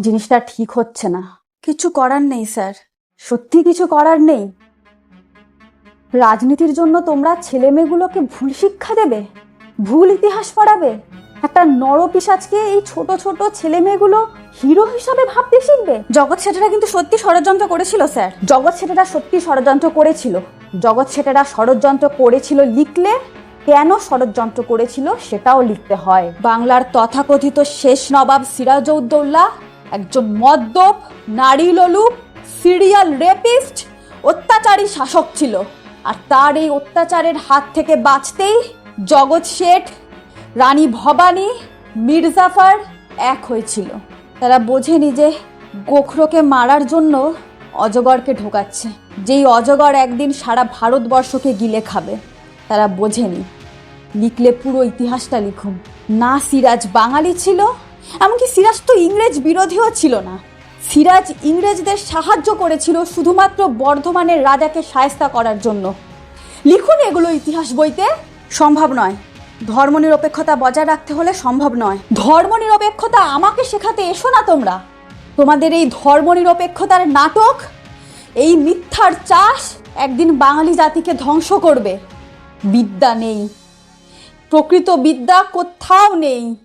জিনিসটা ঠিক হচ্ছে না। কিছু করার নেই, স্যার। সত্যি কিছু করার নেই? রাজনীতির জন্য তোমরা ছেলে মেয়েগুলোকে ভুল শিক্ষা দেবে? ভুল ইতিহাস পড়াবে? একটা নরপিসাজকে এই ছোট ছোট ছেলে মেয়েগুলো হিরো হিসাবে ভাবতে শিখবে? জগৎ সেটারা কিন্তু সত্যি ষড়যন্ত্র করেছিল, স্যার। জগৎ সেটারা সত্যি ষড়যন্ত্র করেছিল। জগৎ সেটারা ষড়যন্ত্র করেছিল লিখলে কেন ষড়যন্ত্র করেছিল সেটাও লিখতে হয়। বাংলার তথাকথিত শেষ নবাব সিরাজউদ্দৌলা একজন মদ্যপ, নারী লোলুপ সিরিয়াল রেপিস্ট অত্যাচারী শাসক ছিল। আর তার এই অত্যাচারের হাত থেকে বাঁচতেই জগৎ শেঠ, রানী ভবানী, মির্জাফার এক হয়েছিল। তারা বোঝেনি যে গোখরোকে মারার জন্য অজগরকে ঢোকাচ্ছে। যেই অজগর একদিন সারা ভারতবর্ষকে গিলে খাবে, তারা বোঝেনি। লিখলে পুরো ইতিহাসটা লিখুন। না সিরাজ বাঙালি ছিল এমনকি সিরাজ তো ইংরেজ বিরোধীও ছিল না। সিরাজ ইংরেজদের সাহায্য করেছিল শুধুমাত্র বর্ধমানের রাজাকে সায়স্তা করার জন্য। লিখুন এগুলো ইতিহাস বইতে। সম্ভব নয়। ধর্মনিরপেক্ষতা বজায় রাখতে হলে সম্ভব নয়। ধর্মনিরপেক্ষতা আমাকে শেখাতে এসো না তোমরা। তোমাদের এই ধর্মনিরপেক্ষতার নাটক, এই মিথ্যার চাষ একদিন বাঙালি জাতিকে ধ্বংস করবে। বিদ্যা নেই। প্রকৃত বিদ্যা কোথাও নেই।